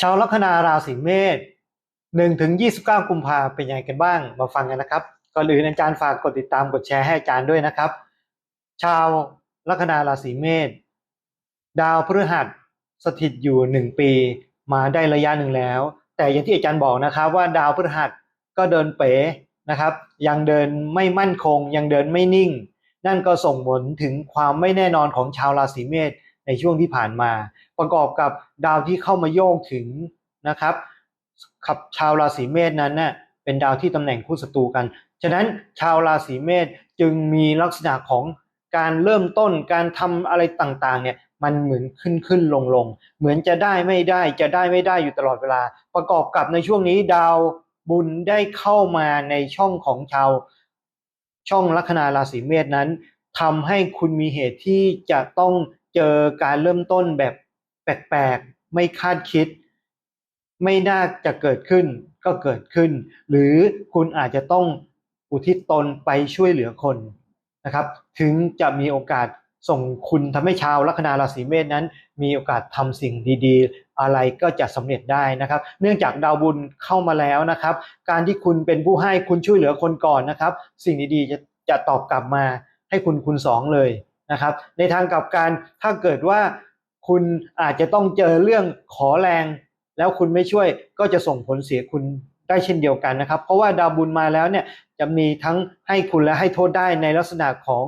ชาวลัคนาราศีเมษ1ถึง29 กุมภาเป็นยังไงกันบ้าง มาฟังกันนะครับ ก่อนอื่นอาจารย์ฝากกดติดตามกดแชร์ให้อาจารย์ด้วยนะครับ ชาวลัคนาราศีเมษดาวพฤหัสสถิตอยู่หนึ่งปีมาได้ระยะหนึ่งแล้ว แต่อย่างที่อาจารย์บอกนะครับว่าดาวพฤหัสก็เดินเป๋นะครับ ยังเดินไม่มั่นคง ยังเดินไม่นิ่ง นั่นก็ส่งผลถึงความไม่แน่นอนของชาวราศีเมษในช่วงที่ผ่านมา ประกอบกับดาวที่เข้ามาโยกถึงนะครับขับชาวราศีเมษนั้นเน่ยเป็นดาวที่ตำแหน่งคู่ศัตรูกัน ฉะนั้นชาวราศีเมษจึงมีลักษณะของการเริ่มต้นการทำอะไรต่างๆเนี่ยมันเหมือนขึ้นขึ้นลงลงเหมือนจะได้ไม่ได้จะได้ไม่ได้อยู่ตลอดเวลา ประกอบกับในช่วงนี้ดาวบุญได้เข้ามาในช่องของชาวช่องลัคนาราศีเมษนั้นทำให้คุณมีเหตุที่จะต้องเจอการเริ่มต้นแบบ แปลกๆ ไม่คาดคิด ไม่น่าจะเกิดขึ้นก็เกิดขึ้น หรือคุณอาจจะต้องอุทิศตนไปช่วยเหลือคนนะครับ ถึงจะมีโอกาสส่งคุณทำให้ชาวลัคนาราศีเมษนั้น มีโอกาสทำสิ่งดีๆ อะไรก็จะสำเร็จได้นะครับ เนื่องจากดาวบุญเข้ามาแล้วนะครับ การที่คุณเป็นผู้ให้คุณช่วยเหลือคนก่อนนะครับ สิ่งดีๆจะจะตอบกลับมาให้คุณคุณสองเลยนะครับ ในทางกลับกันถ้าเกิดว่า คุณอาจจะต้องเจอเรื่องขอแรง แล้วคุณไม่ช่วยก็จะส่งผลเสียคุณได้เช่นเดียวกันนะครับ เพราะว่าดาวบุญมาแล้วเนี่ยจะมีทั้งให้คุณและให้โทษได้ในลักษณะของ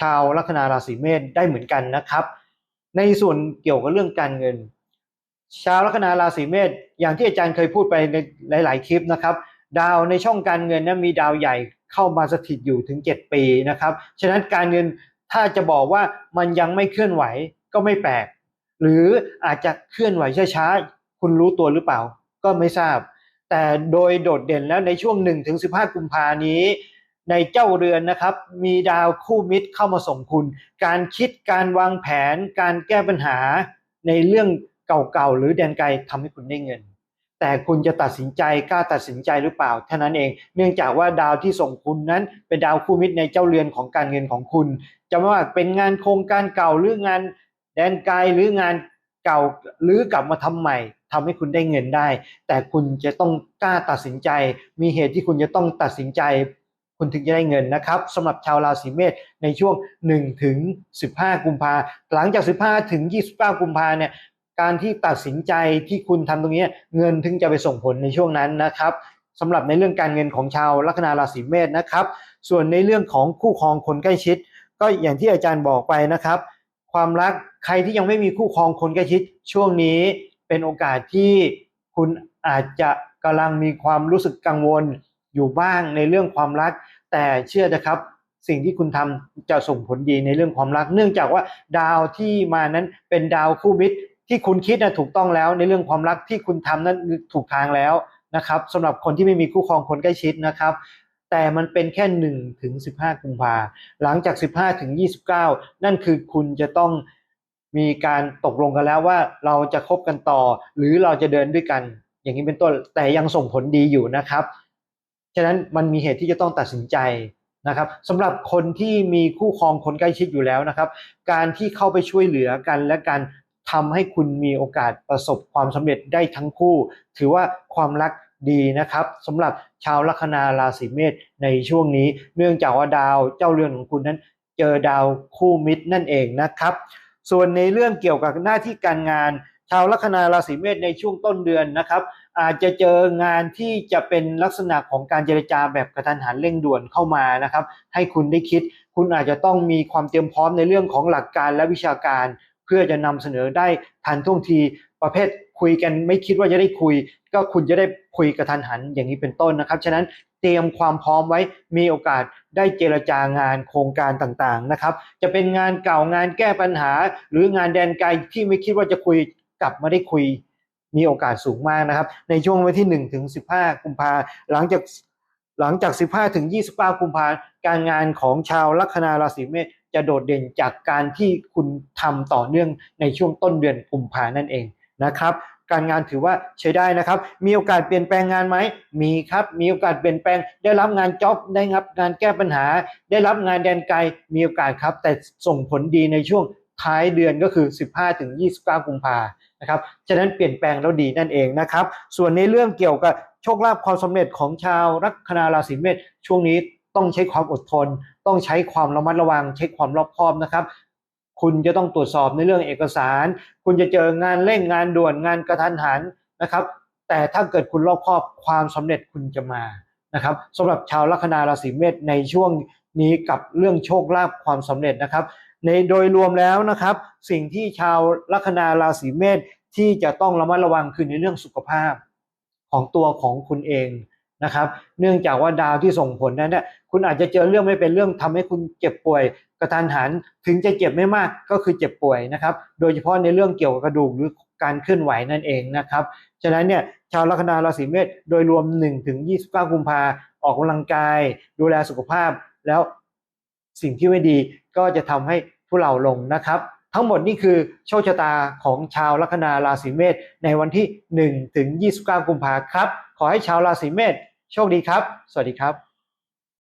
ชาวลัคนาราศีเมษได้เหมือนกันนะครับ ในส่วนเกี่ยวกับเรื่องการเงิน ชาวลัคนาราศีเมษอย่างที่อาจารย์เคยพูดไปในหลาย ๆ คลิปนะครับ ดาวในช่องการเงินนะมีดาวใหญ่เข้ามาสถิตอยู่ถึง 7 ปีนะครับ ฉะนั้นการเงินถ้าจะบอกว่ามันยังไม่เคลื่อนไหว ก็ไม่แปลก หรืออาจจะเคลื่อนไหวช้าๆคุณรู้ตัวหรือเปล่า ก็ไม่ทราบ แต่โดยโดดเด่นแล้วในช่วง1ถึง15 กุมภานี้ ในเจ้าเรือนนะครับ มีดาวคู่มิตรเข้ามาส่งคุณ การคิดการวางแผน การแก้ปัญหาในเรื่องเก่าๆหรือแดนไกลทำให้คุณได้เงินแต่คุณจะตัดสินใจกล้าตัดสินใจหรือเปล่าเท่านั้นเอง เนื่องจากว่าดาวที่ส่งคุณนั้น เป็นดาวคู่มิตรในเจ้าเรือนของการเงินของคุณ จะไม่ว่าเป็นงานโครงการเก่าหรืองาน แดนไกลหรืองานเก่าหรือกลับมาทำใหม่ทำให้คุณได้เงินได้ แต่คุณจะต้องกล้าตัดสินใจ มีเหตุที่คุณจะต้องตัดสินใจ คุณถึงจะได้เงินนะครับสำหรับชาวราศีเมษในช่วง1ถึง15 กุมภาหลังจาก 15 ถึง 29 กุมภาเนี่ยการที่ตัดสินใจที่คุณทำตรงนี้เงินถึงจะไปส่งผลในช่วงนั้นนะครับสำหรับในเรื่องการเงินของชาวลัคนาราศีเมษนะครับ ส่วนในเรื่องของคู่ครองคนใกล้ชิด ก็อย่างที่อาจารย์บอกไปนะครับ ความรัก ใครที่ยังไม่มีคู่ครองคนใกล้ชิดช่วงนี้เป็นโอกาสที่คุณอาจจะกำลังมีความรู้สึกกังวลอยู่บ้างในเรื่องความรัก แต่เชื่อนะครับสิ่งที่คุณทำจะส่งผลดีในเรื่องความรัก เนื่องจากว่าดาวที่มานั้นเป็นดาวคู่มิตร ที่คุณคิดนะถูกต้องแล้วในเรื่องความรักที่คุณทำนั้นถูกทางแล้วนะครับสำหรับคนที่ไม่มีคู่ครองคนใกล้ชิดนะครับ แต่มันเป็นแค่1ถึง15 กุมภาหลังจาก 15ถึง29 นั่นคือคุณจะต้อง มีการตกลงกันแล้วว่าเราจะคบกันต่อ หรือเราจะเดินด้วยกัน อย่างนี้เป็นต้นแต่ยังส่งผลดีอยู่นะครับ ฉะนั้นมันมีเหตุที่จะต้องตัดสินใจนะครับสำหรับคนที่มีคู่ครองคนใกล้ชิดอยู่แล้วนะครับ การที่เข้าไปช่วยเหลือกันและการทำให้คุณมีโอกาสประสบความสำเร็จได้ทั้งคู่ ถือว่าความรักดีนะครับสำหรับชาวลัคนาราศีเมษในช่วงนี้ เนื่องจากว่าดาวเจ้าเรือนของคุณนั้น เจอดาวคู่มิตรนั่นเองนะครับ ส่วนในเรื่องเกี่ยวกับหน้าที่การงาน ชาวลัคนาราศีเมษในช่วงต้นเดือนนะครับ อาจจะเจองานที่จะเป็นลักษณะของการเจรจาแบบกระทันหันเร่งด่วนเข้ามานะครับ ให้คุณได้คิด คุณอาจจะต้องมีความเตรียมพร้อมในเรื่องของหลักการและวิชาการ เพื่อจะนำเสนอได้ทันท่วงทีประเภท คุยกันไม่คิดว่าจะได้คุย ก็คุณจะได้คุยกระทันหันอย่างนี้เป็นต้นนะครับ ฉะนั้นเตรียมความพร้อมไว้มีโอกาสได้เจรจางานโครงการต่างๆนะครับ จะเป็นงานเก่างานแก้ปัญหา หรืองานแดนไกลที่ไม่คิดว่าจะคุยกลับมาได้คุย มีโอกาสสูงมากนะครับ ในช่วงวันที่1ถึง15 กุมภาหลังจากหลังจาก 15ถึง29 กุมภาการงานของชาวลัคนาราศีเมษจะโดดเด่นจากการที่คุณทำต่อเนื่องในช่วงต้นเดือนกุมภานั่นเอง นะครับการงานถือว่าใช้ได้นะครับ มีโอกาสเปลี่ยนแปลงงานไหม มีครับ มีโอกาสเปลี่ยนแปลง ได้รับงานจ็อบได้รับงานแก้ปัญหา ได้รับงานแดนไกล มีโอกาสครับ แต่ส่งผลดีในช่วงท้ายเดือนก็คือ 15ถึง29 กุมภานะครับ ฉะนั้นเปลี่ยนแปลงแล้วดีนั่นเองนะครับ ส่วนในเรื่องเกี่ยวกับโชคลาภความสำเร็จของชาวลัคนาราศีเมษช่วงนี้ต้องใช้ความอดทน ต้องใช้ความระมัดระวัง ใช้ความรอบคอบนะครับ คุณจะต้องตรวจสอบในเรื่องเอกสาร คุณจะเจองานเร่งงานด่วนงานกระทันหันนะครับ แต่ถ้าเกิดคุณรอบคอบความสำเร็จคุณจะมานะครับสำหรับชาวลัคนาราศีเมษในช่วงนี้กับเรื่องโชคลาภความสำเร็จนะครับ ในโดยรวมแล้วนะครับ สิ่งที่ชาวลัคนาราศีเมษที่จะต้องระมัดระวังคือในเรื่องสุขภาพของตัวของคุณเองนะครับ เนื่องจากว่าดาวที่ส่งผลนั้นเนี่ยคุณอาจจะเจอเรื่องไม่เป็นเรื่องทำให้คุณเจ็บป่วย กระทันหันถึงจะเจ็บไม่มากก็คือเจ็บป่วยนะครับ โดยเฉพาะในเรื่องเกี่ยวกับกระดูกหรือการเคลื่อนไหวนั่นเองนะครับ ฉะนั้นเนี่ยชาวลัคนาราศีเมษโดยรวม1ถึง29 กุมภาออกกำลังกาย ดูแลสุขภาพ แล้วสิ่งที่ไม่ดีก็จะทำให้ทุเลาลงนะครับ ทั้งหมดนี่คือโชคชะตาของชาวลัคนาราศีเมษในวันที่1ถึง29 กุมภาครับ ขอให้ชาวราศีเมษโชคดีครับ สวัสดีครับ